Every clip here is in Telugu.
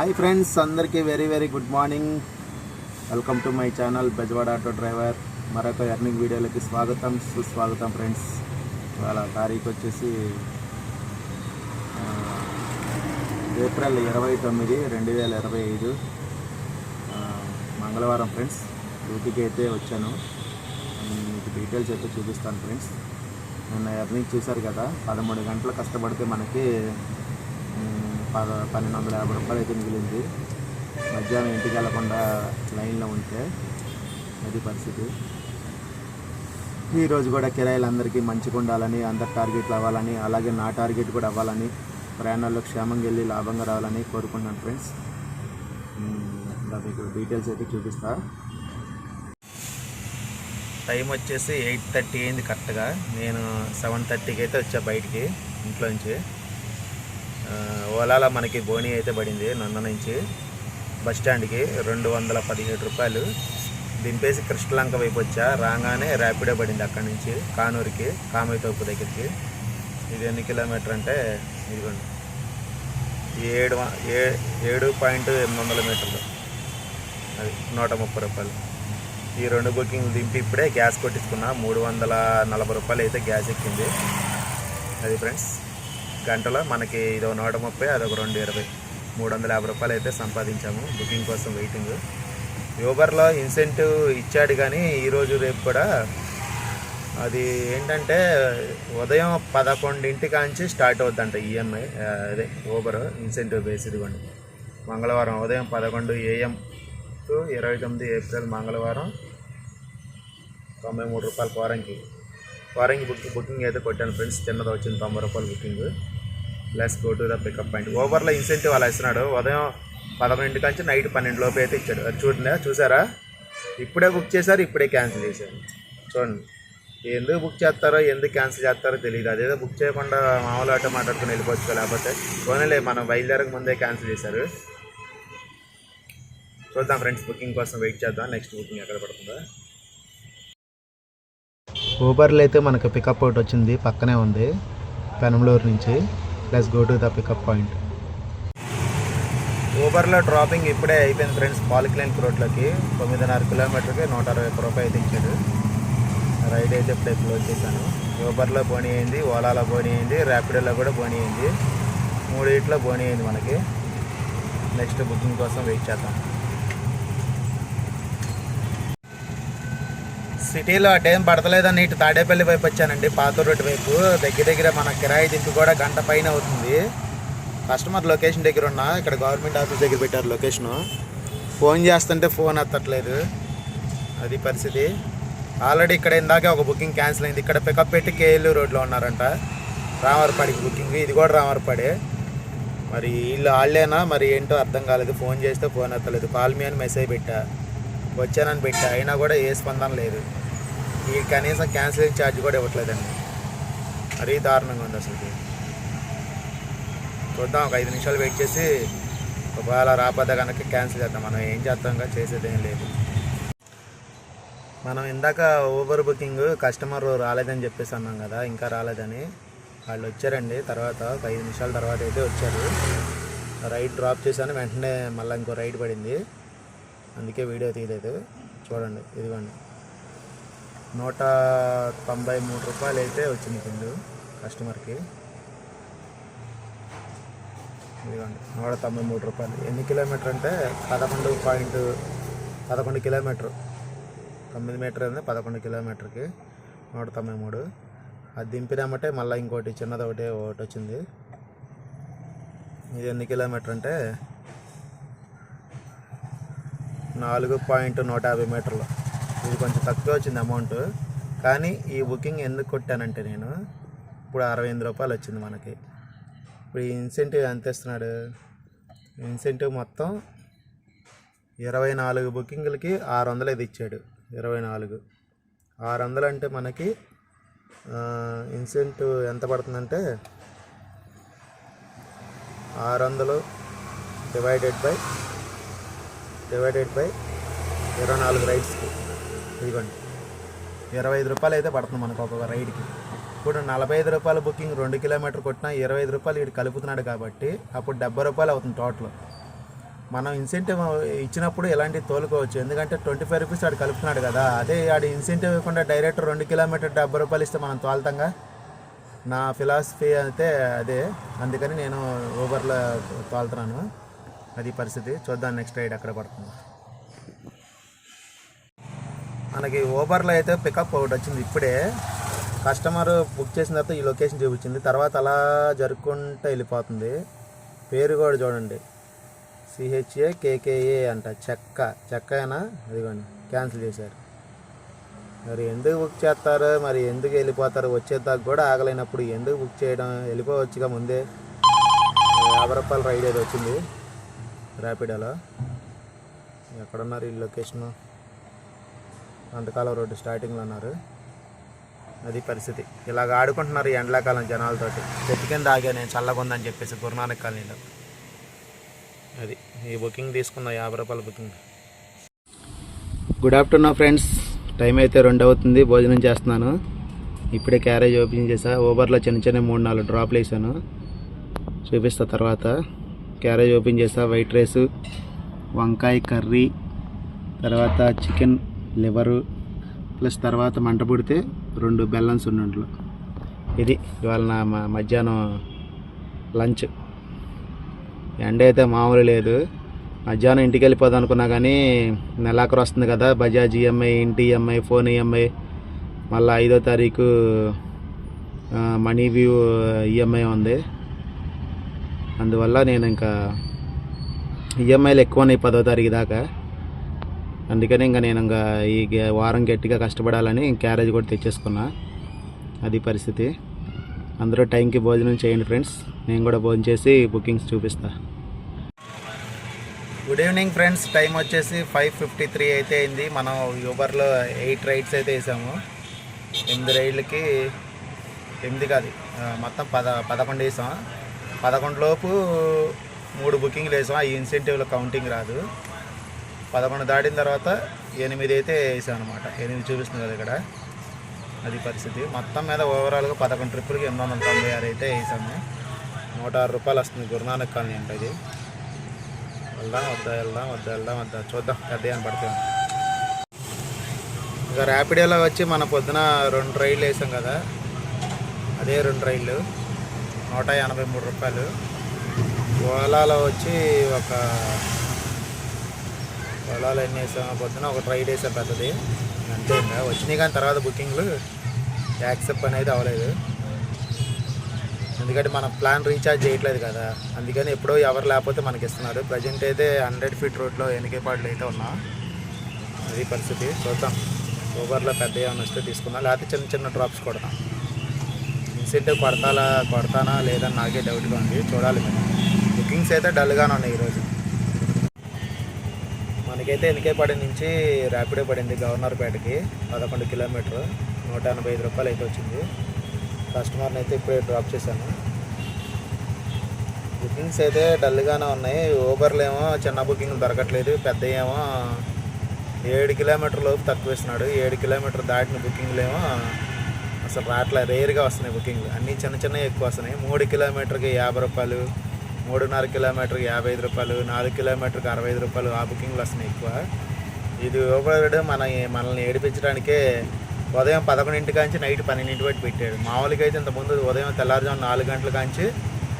hi friends అందరికీ very very good morning welcome to my channel Bezawada auto driver మరొక ఎర్నింగ్ వీడియోలకి స్వాగతం సుస్వాగతం ఫ్రెండ్స్ ఇవాళ తారీఖు వచ్చేసి ఏప్రిల్ ఇరవై తొమ్మిది రెండు వేల ఇరవై ఐదు. మంగళవారం ఫ్రెండ్స్ డ్యూటీకి అయితే వచ్చాను. మీకు డీటెయిల్స్ అయితే చూపిస్తాను ఫ్రెండ్స్ నిన్న ఎర్నింగ్ చూశారు కదా పదమూడు గంటలు కష్టపడితే మనకి పద పన్నెండు వందల యాభై రూపాయలు అయితే మిగిలింది. మధ్యాహ్నం ఇంటికి వెళ్ళకుండా లైన్లో ఉంటే అది పరిస్థితి. ఈరోజు కూడా కిరాయిలు అందరికీ మంచిగా ఉండాలని అందరి టార్గెట్లు అవ్వాలని అలాగే నా టార్గెట్ కూడా అవ్వాలని ప్రయాణాల్లో క్షేమంగా వెళ్ళి లాభంగా రావాలని కోరుకుంటున్నాను ఫ్రెండ్స్. మీకు డీటెయిల్స్ అయితే చూపిస్తా. టైం వచ్చేసి ఎయిట్ థర్టీ అయింది కరెక్ట్గా. నేను సెవెన్ థర్టీకి అయితే వచ్చా బయటికి ఇంట్లోంచి నుంచి. ఓలాలో మనకి బోనీ అయితే పడింది నన్న నుంచి. బస్ స్టాండ్కి రెండు వందల పదిహేడు రూపాయలు. దింపేసి కృష్ణలంక వైపు వచ్చా. రాగానే ర్యాపిడో పడింది అక్కడి నుంచి కానూరుకి కామైతోపు దగ్గరికి. ఇది ఎన్ని కిలోమీటర్ అంటే ఇదిగోండి. ఏడు ఏ ఏడు పాయింట్ ఎనిమిది వందల మీటర్లు. అది నూట ముప్పై రూపాయలు. ఈ రెండు బుకింగ్లు దింపి ఇప్పుడే గ్యాస్ కొట్టించుకున్నా మూడు వందల నలభై రూపాయలు అయితే గ్యాస్ ఎక్కింది. అది ఫ్రెండ్స్. గంటలో మనకి ఇదో నూట ముప్పై అదొక రెండు ఇరవై. మూడు వందల యాభై రూపాయలు అయితే సంపాదించాము బుకింగ్ కోసం వెయిటింగ్. యూబర్లో ఇన్సెంటివ్ ఇచ్చాడు కానీ ఈరోజు రేపు కూడా అది ఏంటంటే ఉదయం పదకొండింటి కాంచి స్టార్ట్ అవుద్దంట ఈఎంఐ అదే ఊబర్ ఇన్సెంటివ్ బేస్ ఇదిగోండి. మంగళవారం ఉదయం పదకొండు ఏఎం టు ఇరవై తొమ్మిది ఏప్రిల్ మంగళవారం తొంభై మూడు రూపాయల కోరంకి కోరంకి బుక్ బుకింగ్ అయితే కొట్టాను ఫ్రెండ్స్. చిన్నది వచ్చింది తొంభై రూపాయలు booking. Plus go to the pickup point. ఓవర్లో ఇన్సెంటివ్ అలా ఇస్తున్నాడు. ఉదయం పదకొండింటి నుంచి నైట్ పన్నెండు లోపు అయితే ఇచ్చాడు. అది చూడండి చూసారా? ఇప్పుడే బుక్ చేశారు ఇప్పుడే క్యాన్సిల్ చేశారు. చూడండి ఎందుకు బుక్ చేస్తారో ఎందుకు క్యాన్సిల్ చేస్తారో తెలియదు అదేదో బుక్ చేయకుండా మామూలు ఆటో మాట్లాడుకుని వెళ్ళిపోవచ్చు లేకపోతే పోనీలే మనం బయలుదేరక ముందే క్యాన్సిల్ చేశారు. చూద్దాం ఫ్రెండ్స్ బుకింగ్ కోసం వెయిట్ చేద్దాం. నెక్స్ట్ బుకింగ్ ఎక్కడ పడుతుందో. ఊబర్లో అయితే మనకు పికప్ ఒకటి వచ్చింది పక్కనే ఉంది పెనంలూరు నుంచి. Plus go to the pickup point ఊబర్లో dropping ఇప్పుడే అయిపోయింది ఫ్రెండ్స్ పాలిక్లైన్ రోడ్లోకి తొమ్మిదిన్నర కిలోమీటర్కి నూట అరవై ఒక్క రూపాయలు అయితే ఇచ్చాడు. రైడ్ అయితే ఇప్పుడే క్లోజ్ చేశాను. ఊబర్లో బోనీ అయింది ఓలాలో బోనీ అయింది ర్యాపిడోలో కూడా బోనీ అయింది. మూడింట్లో బోనీ అయింది మనకి. నెక్స్ట్ బుకింగ్ కోసం వెయిట్ చేద్దాం. సిటీలో ఆ టైం పడతలేదని ఇటు తాడేపల్లి వైపు వచ్చానండి పాత రోడ్డు వైపు. దగ్గర దగ్గర మన కిరాయి దింపు కూడా గంట పైన అవుతుంది. కస్టమర్ లొకేషన్ దగ్గర ఉన్నా ఇక్కడ గవర్నమెంట్ ఆఫీస్ దగ్గర పెట్టారు లొకేషను. ఫోన్ చేస్తుంటే ఫోన్ ఎత్తట్లేదు. అది పరిస్థితి. ఆల్రెడీ ఇక్కడ ఇందాకే ఒక బుకింగ్ క్యాన్సిల్ అయింది. ఇక్కడ పికప్ పెట్టి కేఎల్యూ రోడ్లో ఉన్నారంట. రామవరపాడికి బుకింగ్. ఇది కూడా రామవరపాడే మరి వీళ్ళు వాళ్ళేనా మరి ఏంటో అర్థం కాలేదు. ఫోన్ చేస్తే ఫోన్ ఎత్తలేదు. కాల్ మీ అని మెసేజ్ పెట్టా. వచ్చానని పెట్టా. అయినా కూడా ఏ స్పందన లేదు. ఈ కనీసం క్యాన్సిలింగ్ ఛార్జ్ కూడా ఇవ్వట్లేదండి. మరీ దారుణంగా ఉంది అసలు చూద్దాం ఒక ఐదు నిమిషాలు వెయిట్ చేసి ఒకవేళ రాకపోతే కనుక క్యాన్సిల్ చేద్దాం. మనం ఏం చేస్తాంగా చేసేది ఏం లేదు. మనం ఇందాక ఊబర్ బుకింగ్ కస్టమర్ రాలేదని చెప్పేసి అన్నాం కదా ఇంకా రాలేదని. వాళ్ళు వచ్చారండి తర్వాత ఒక ఐదు నిమిషాల తర్వాత అయితే వచ్చారు. రైడ్ డ్రాప్ చేశాను వెంటనే మళ్ళీ ఇంకో రైడ్ పడింది. అందుకే వీడియో తీయలేదు. చూడండి ఇదిగోండి. నూట తొంభై మూడు రూపాయలు అయితే వచ్చింది బిల్లు కస్టమర్కి. ఇదిగోండి నూట తొంభై మూడు రూపాయలు. ఎన్ని కిలోమీటర్ అంటే పదకొండు పాయింట్ పదకొండు కిలోమీటర్. తొమ్మిది మీటర్ ఉంది పదకొండు కిలోమీటర్కి నూట తొంభై మూడు. అది దింపినామంటే మళ్ళీ ఇంకోటి చిన్నది ఒకటి ఒకటి వచ్చింది. ఇది ఎన్ని కిలోమీటర్ అంటే నాలుగు పాయింట్ నూట యాభై మీటర్లు. ఇది కొంచెం తక్కువ వచ్చింది అమౌంట్. కానీ ఈ బుకింగ్ ఎందుకు కొట్టానంటే నేను ఇప్పుడు అరవై ఎనిమిది రూపాయలు వచ్చింది మనకి. ఇప్పుడు ఈ ఇన్సెంటివ్ ఎంత ఇస్తున్నాడు? ఇన్సెంటివ్ మొత్తం ఇరవై నాలుగు బుకింగ్లకి ఆరు వందలు ఇది ఇచ్చాడు. ఇరవై నాలుగు. ఆరు వందలు అంటే మనకి ఇన్సెంటివ్ ఎంత పడుతుందంటే ఆరు వందలు డివైడెడ్ బై డివైడెడ్ బై ఇరవై నాలుగు రైట్స్కి. ఇదిగోండి. ఇరవై ఐదు రూపాయలు అయితే పడుతుంది మనకు ఒక్కొక్క రైడ్కి. ఇప్పుడు నలభై ఐదు రూపాయల బుకింగ్ రెండు కిలోమీటర్ కొట్టినా ఇరవై ఐదు రూపాయలు ఇటు కలుపుతున్నాడు కాబట్టి అప్పుడు డెబ్బై రూపాయలు అవుతుంది టోటల్. మనం ఇన్సెంటివ్ ఇచ్చినప్పుడు ఇలాంటివి తోలుకోవచ్చు. ఎందుకంటే ట్వంటీ ఫైవ్ రూపీస్ ఆడు కలుపుతున్నాడు కదా. అదే ఆడు ఇన్సెంటివ్ ఇవ్వకుండా డైరెక్ట్ రెండు కిలోమీటర్ డెబ్బై రూపాయలు ఇస్తే మనం తోలుతాంగా? నా ఫిలాసఫీ అయితే అదే. అందుకని నేను ఊబర్లో తోలుతున్నాను. అది పరిస్థితి. చూద్దాం నెక్స్ట్ రైడ్ అక్కడ పడుతుంది. మనకి ఊబర్లో అయితే పికప్ ఒకటి వచ్చింది ఇప్పుడే. కస్టమర్ బుక్ చేసిన తర్వాత ఈ లొకేషన్ చూపించింది. తర్వాత అలా జరుపుకుంటూ వెళ్ళిపోతుంది. పేరు కూడా చూడండి. సిహెచ్ఏ కేకేఏ అంట. చెక్క. చెక్క అయినా అదిగోండి క్యాన్సిల్ చేశారు. మరి ఎందుకు బుక్ చేస్తారు? మరి ఎందుకు వెళ్ళిపోతారు? వచ్చేదాకా కూడా ఆగలేనప్పుడు ఎందుకు బుక్ చేయడం? వెళ్ళిపోవచ్చుగా ముందే. యాభై రూపాయల రైడ్ ఏదో వచ్చింది. ర్యాపిడోలో ఎక్కడున్నారు ఈ లొకేషను అంతకాలం రోడ్డు స్టార్టింగ్లో ఉన్నారు అది పరిస్థితి. ఇలాగ ఆడుకుంటున్నారు ఈ ఎండాకాలం జనాలతోటి. చెట్టు కింద ఆగా నేను చల్లగా ఉందని చెప్పేసి గురునానక్ కాలనీలో. అది ఈ బుకింగ్ తీసుకున్న యాభై రూపాయల booking good afternoon friends. Time అయితే రెండు అవుతుంది. భోజనం చేస్తున్నాను. ఇప్పుడే క్యారేజ్ ఓపెన్ చేసా. ఓవర్లో చిన్న చిన్న మూడు నాలుగు డ్రాప్లు వేసాను. చూపిస్తా తర్వాత. క్యారేజ్ ఓపెన్ చేసా. వైట్ రైస్ వంకాయ కర్రీ తర్వాత చికెన్ లివరు ప్లస్ తర్వాత మంట పుడితే రెండు బెల్లన్స్ ఉన్నట్లు ఇది ఇవాళ నా మధ్యాహ్నం లంచ్. ఎండ అయితే మామూలు లేదు. మధ్యాహ్నం ఇంటికి వెళ్ళిపోదాం అనుకున్నా కానీ నెలాఖరు వస్తుంది కదా బజాజ్ ఈఎంఐ ఇంటి ఈఎంఐ ఫోన్ ఈఎంఐ. మళ్ళీ ఐదో తారీఖు మనీ వ్యూ ఈఎంఐ ఉంది. అందువల్ల నేను ఇంకా ఈఎంఐలు ఎక్కువ ఉన్నాయి పదో తారీఖు దాకా. అందుకని ఇంకా నేను ఇంకా ఈ వారం గట్టిగా కష్టపడాలని క్యారేజ్ కూడా తెచ్చేసుకున్నా. అది పరిస్థితి. అందరూ టైంకి భోజనం చేయండి ఫ్రెండ్స్. నేను కూడా భోజనం చేసి బుకింగ్స్ చూపిస్తా. Good evening friends. టైం వచ్చేసి ఫైవ్ ఫిఫ్టీ త్రీ అయితే అయింది. మనం యూబర్లో ఎయిట్ రైడ్స్ అయితే వేసాము. ఎనిమిది రైళ్ళకి ఎనిమిది కాదు మొత్తం పద పదకొండు వేసాం. పదకొండు లోపు మూడు బుకింగ్లు వేసాం. ఆ ఇన్సెంటివ్లో కౌంటింగ్ రాదు. పదకొండు దాటిన తర్వాత ఎనిమిది అయితే వేసాం అనమాట ఎనిమిది చూపిస్తుంది కదా ఇక్కడ. అది పరిస్థితి. మొత్తం మీద ఓవరాల్గా పదకొండు ట్రిప్పులకి ఎనిమిది వందల తొంభై ఆరు అయితే వేసాము. నూట ఆరు రూపాయలు వస్తుంది. గురునానక్ కాలనీ అంటే ఇది. వెళ్దాం వద్దా వెళ్దాం వద్దా వెళ్దాం వద్దా. చూద్దాం. పెద్ద అని పడతాం ఇంకా ర్యాపిడోలో వచ్చి మన పొద్దున రెండు రైళ్ళు వేసాం కదా. అదే రెండు రైళ్ళు నూట ఎనభై మూడు రూపాయలు. ఓలాలో వచ్చి ఒక ఓలాలో ఎన్ని వేసాం పొద్దున ఒక ట్రై డేస్ పెద్దది అంతే ఇంకా వచ్చినాయి కానీ తర్వాత బుకింగ్లు యాక్సెప్ట్ అనేది అవ్వలేదు. ఎందుకంటే మన ప్లాన్ రీఛార్జ్ చేయట్లేదు కదా. అందుకని ఎప్పుడో ఎవరు లేకపోతే మనకి ఇస్తున్నారు. ప్రజెంట్ అయితే హండ్రెడ్ ఫీట్ రోడ్లో ఎనికేపాడులు అయితే ఉన్నాం. అది పరిస్థితి. చూద్దాం. ఊబర్లో పెద్ద ఏమైనా వస్తే తీసుకుందాం. లేకపోతే చిన్న చిన్న డ్రాప్స్ కొడతాం. ఇన్సెంటివ్ కొడతాలా కొడతానా లేదని నాకే డౌట్గా ఉంది. చూడాలి మేము బుకింగ్స్ అయితే డల్గానే ఉన్నాయి ఈరోజు. మనకైతే ఎనికేపాడి నుంచి ర్యాపిడో పడింది గవర్నర్పేటకి పదకొండు కిలోమీటర్. నూట ఎనభై ఐదు రూపాయలు అయితే వచ్చింది. కస్టమర్ని అయితే ఇప్పుడే డ్రాప్ చేశాను. బుకింగ్స్ అయితే డల్గానే ఉన్నాయి. ఊబర్లు ఏమో చిన్న బుకింగ్ దొరకట్లేదు. పెద్ద ఏమో ఏడు కిలోమీటర్ లోపు తక్కువ ఇస్తున్నాడు ఏడు కిలోమీటర్ దాటిన బుకింగ్లు ఏమో అసలు రావట్లే రేర్గా వస్తున్నాయి బుకింగ్లు. అన్నీ చిన్న చిన్నవి ఎక్కువ వస్తున్నాయి. మూడు కిలోమీటర్కి యాభై రూపాయలు మూడున్నర కిలోమీటర్కి యాభై ఐదు రూపాయలు నాలుగు కిలోమీటర్కి అరవై ఐదు రూపాయలు ఆ బుకింగ్లు వస్తున్నాయి ఎక్కువ. ఇది ఊబర్ మన మనల్ని ఏడిపించడానికే ఉదయం పదకొండింటి కాంచి నైట్ పన్నెండింటి వరకు పెట్టాడు. మామూలుగా అయితే ఇంతకుముందు ఉదయం తెల్లారుజాము నాలుగు గంటల కాంచి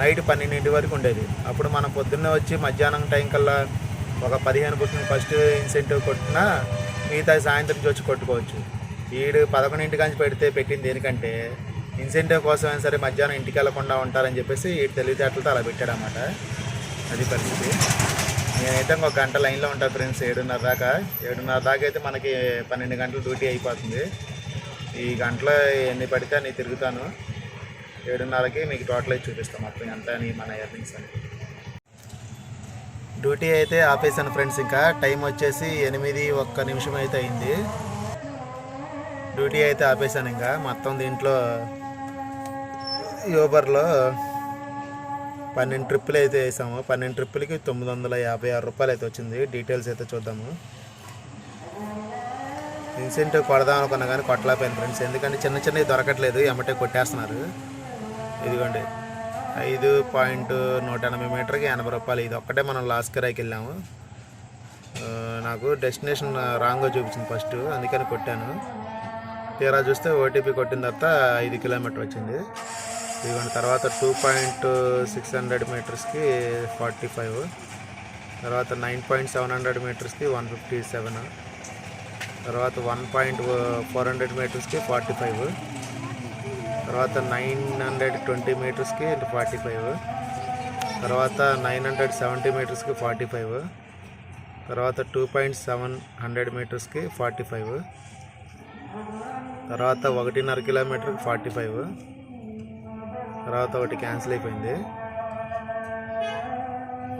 నైట్ పన్నెండింటి వరకు ఉండేది. అప్పుడు మనం పొద్దున్నే వచ్చి మధ్యాహ్నం టైం కల్లా ఒక పదిహేను బుకింగ్ ఫస్ట్ ఇన్సెంటివ్ కొట్టినా మిగతా సాయంత్రం వచ్చి కొట్టుకోవచ్చు. ఈడు పదకొండింటి కాంచి పెడితే పెట్టింది దేనికంటే ఇన్సెంటివ్ కోసమైనా సరే మధ్యాహ్నం ఇంటికి వెళ్ళకుండా ఉంటారని చెప్పేసి తెలివితేటలతో అలా పెట్టాడనమాట అది పరిస్థితి. నేనైతే ఒక గంట లైన్లో ఉంటాను ఫ్రెండ్స్ ఏడున్నర దాకా. ఏడున్నర దాకా అయితే మనకి పన్నెండు గంటలు డ్యూటీ అయిపోతుంది. ఈ గంటలో ఎన్ని పడితే నేను తిరుగుతాను. ఏడున్నరకి మీకు టోటల్ అయితే చూపిస్తాం మొత్తం ఎంత అని మన ఎర్నింగ్స్ అని. డ్యూటీ అయితే ఆపేసాను ఫ్రెండ్స్ ఇంకా. టైం వచ్చేసి ఎనిమిది ఒక్క నిమిషం అయితే అయింది. డ్యూటీ అయితే ఆపేసాను ఇంకా. మొత్తం దీంట్లో యూబర్లో పన్నెండు ట్రిప్పులు అయితే వేసాము. పన్నెండు ట్రిప్పులకి తొమ్మిది వందల యాభై ఆరు రూపాయలు అయితే వచ్చింది. డీటెయిల్స్ అయితే చూద్దాము. ఇన్సెంటివ్ కొడదాం అనుకున్నా కానీ కొట్టలేకపోయింది ఫ్రెండ్స్. ఎందుకంటే చిన్న చిన్నవి దొరకట్లేదు. ఎమ్మటే కొట్టేస్తున్నారు. ఇదిగోండి. ఐదు పాయింట్ నూట ఎనభై మీటర్కి ఎనభై రూపాయలు. ఇది ఒక్కటే మనం లాస్ట్ కిరాయికి వెళ్ళాము. నాకు డెస్టినేషన్ రాంగ్గా చూపించింది ఫస్ట్. అందుకని కొట్టాను. తీరా చూస్తే ఓటీపీ కొట్టిన తర్వాత ఐదు కిలోమీటర్ వచ్చింది. ఇదిగోండి తర్వాత టూ పాయింట్ సిక్స్ హండ్రెడ్ మీటర్స్కి ఫార్టీ ఫైవ్. తర్వాత నైన్ పాయింట్ సెవెన్ హండ్రెడ్ మీటర్స్కి వన్ ఫిఫ్టీ సెవెన్. తర్వాత వన్ పాయింట్ ఫోర్ హండ్రెడ్ మీటర్స్కి ఫార్టీ ఫైవ్. తర్వాత నైన్ హండ్రెడ్ ట్వంటీ మీటర్స్కి ఫార్టీ ఫైవ్. తర్వాత నైన్ హండ్రెడ్ సెవెంటీ మీటర్స్కి ఫార్టీ ఫైవ్. తర్వాత టూ పాయింట్ సెవెన్ హండ్రెడ్ మీటర్స్కి ఫార్టీ ఫైవ్. తర్వాత ఒకటిన్నర కిలోమీటర్కి ఫార్టీ ఫైవ్. తర్వాత ఒకటి క్యాన్సిల్ అయిపోయింది.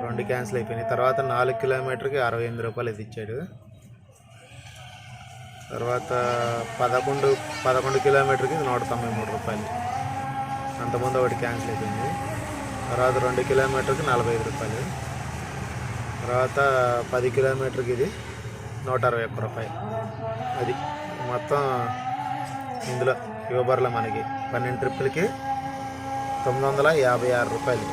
రెండు క్యాన్సిల్ అయిపోయినాయి. తర్వాత నాలుగు కిలోమీటర్కి అరవై ఎనిమిది రూపాయలు ఇది ఇచ్చాడు. తర్వాత పదకొండు పదకొండు కిలోమీటర్కి నూట తొంభై మూడు రూపాయలు. అంతకుముందు ఒకటి క్యాన్సిల్ అయిపోయింది. తర్వాత రెండు కిలోమీటర్కి నలభై ఐదు రూపాయలు. తర్వాత పది కిలోమీటర్కి ఇది నూట అరవై ఒక్క రూపాయలు. అది మొత్తం ఇందులో యూబర్లో మనకి పన్నెండు ట్రిప్పులకి తొమ్మిది వందల యాభై ఆరు రూపాయలు.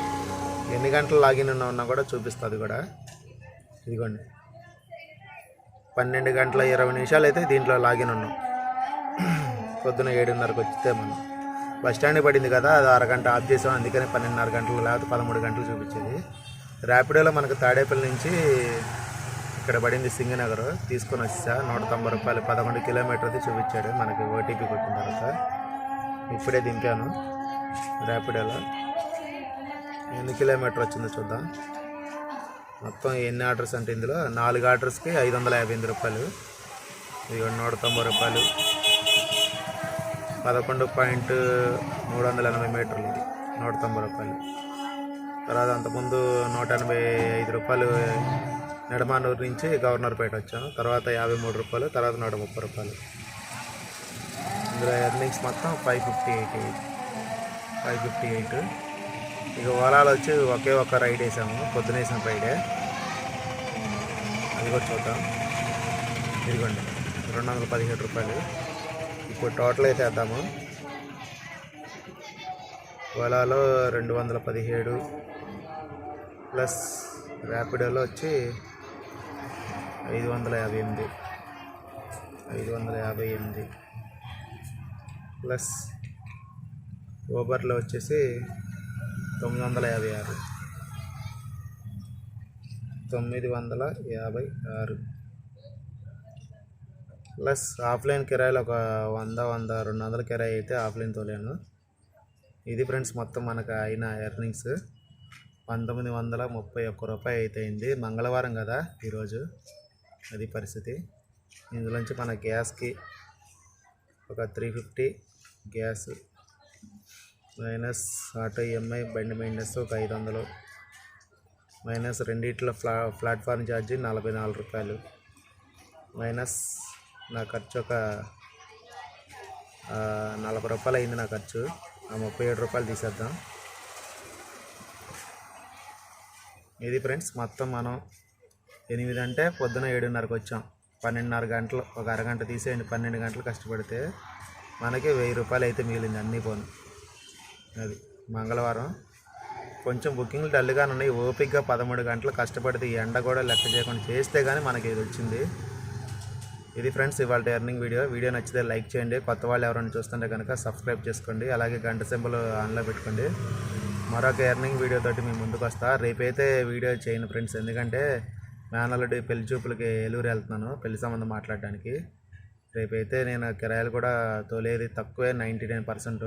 ఎన్ని గంటలు లాగిన్ ఉన్నా కూడా చూపిస్తుంది కూడా. ఇదిగోండి. పన్నెండు గంటల ఇరవై నిమిషాలు అయితే దీంట్లో లాగిన్ ఉన్నాం. పొద్దున ఏడున్నరకు వచ్చితే మనం. బస్ స్టాండ్ పడింది కదా అది అరగంట ఆఫ్ చేసాం. అందుకని పన్నెండున్నర గంటలు లేకపోతే పదమూడు గంటలు చూపించేది. ర్యాపిడోలో మనకు తాడేపల్లి నుంచి ఇక్కడ పడింది సింగనగర్. తీసుకొని వచ్చా నూట తొంభై రూపాయలు పదకొండు కిలోమీటర్ది చూపించాడు మనకి ఓటీపీ కొట్టిన తర్వాత. ఇప్పుడే దింపాను. ర్యాపిడోలో. ఎన్ని కిలోమీటర్ వచ్చిందో చూద్దాం. మొత్తం ఎన్ని ఆర్డర్స్ అంటే ఇందులో? నాలుగు ఆర్డర్స్కి ఐదు వందల యాభై ఎనిమిది రూపాయలు. ఇది నూట తొంభై రూపాయలు. పదకొండు పాయింట్ మూడు వందల ఎనభై మీటర్లు ఇది. నూట తొంభై రూపాయలు. తర్వాత అంతకుముందు నూట ఎనభై ఐదు రూపాయలు నిడమానూరు నుంచి గవర్నర్పేట వచ్చాను. తర్వాత యాభై మూడు రూపాయలు తర్వాత నూట ముప్పై రూపాయలు. ఇందులో ఎర్నింగ్స్ మొత్తం five fifty eight. Five fifty eight. ఇక ఓలాలో వచ్చి ఒకే ఒక్క రైడ్ వేసాము. పొద్దున వేసిన రైడే. అది కూడా చూద్దాం. ఇదిగోండి రెండు వందల పదిహేడు రూపాయలు. ఇప్పుడు టోటల్ అయితే వేద్దాము. ఓలాలో రెండు వందల పదిహేడు. ప్లస్ ర్యాపిడోలో వచ్చి ఐదు వందల యాభై ఎనిమిది. ఐదు వందల యాభై ఎనిమిది. ప్లస్ ఓబర్లో వచ్చేసి తొమ్మిది వందల యాభై ఆరు. తొమ్మిది వందల యాభై ఆరు. ప్లస్ ఆఫ్లైన్ కిరాయిలు ఒక వంద వంద రెండు వందల కిరాయి అయితే ఆఫ్లైన్ తోలేను. ఇది ఫ్రెండ్స్ మొత్తం మనకు అయిన ఎర్నింగ్స్. పంతొమ్మిది వందల ముప్పై ఒక్క రూపాయి అయితే అయింది. మంగళవారం కదా ఈరోజు. అది పరిస్థితి. ఇందులోంచి మన గ్యాస్కి ఒక three fifty gas minus auto EMI బండి మెయింటెనెన్స్ ఒక ఐదు వందలు. మైనస్ రెండిట్లో ఫ్లా ప్లాట్ఫామ్ ఛార్జీ నలభై నాలుగు రూపాయలు. మైనస్ నా ఖర్చు ఒక నలభై రూపాయలు అయింది నా ఖర్చు. ఆ ముప్పై ఏడు రూపాయలు తీసేద్దాం. ఇది ఫ్రెండ్స్ మొత్తం మనం ఎనిమిది అంటే పొద్దున ఏడున్నరకు వచ్చాం. పన్నెండున్నర గంటలు ఒక అరగంట తీసేయండి. పన్నెండు గంటలు కష్టపడితే మనకి వెయ్యి రూపాయలు అయితే మిగిలింది అన్నీ పోను. అది మంగళవారం. కొంచెం బుకింగ్లు డల్గా ఉన్నాయి. ఓపిక్గా పదమూడు గంటలు కష్టపడితే ఈ ఎండ కూడా లెక్క చేయకుండా చేస్తే కానీ మనకి ఇది వచ్చింది. ఇది ఫ్రెండ్స్ ఇవాళ ఎర్నింగ్ వీడియో. వీడియో నచ్చితే లైక్ చేయండి. కొత్త వాళ్ళు ఎవరైనా చూస్తుంటే కనుక సబ్స్క్రైబ్ చేసుకోండి. అలాగే గంట సింబల్ ఆన్లో పెట్టుకోండి. మరొక ఎర్నింగ్ వీడియో తోటి మీ ముందుకు వస్తా. రేపైతే వీడియో చేయను ఫ్రెండ్స్. ఎందుకంటే మేనల్లుడి పెళ్ళి చూపులకి ఏలూరు వెళ్తున్నాను పెళ్ళి సంబంధం మాట్లాడడానికి. రేపైతే నేను కిరాయిలు కూడా తోలేది తక్కువే నైంటీ నైన్ పర్సెంట్.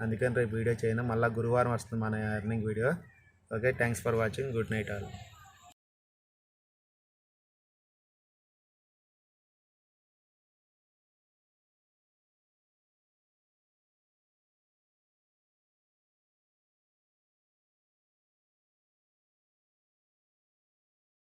అందుకని రేపు వీడియో చేయను. మళ్ళీ గురువారం వస్తుంది మన earning video okay thanks for watching good night all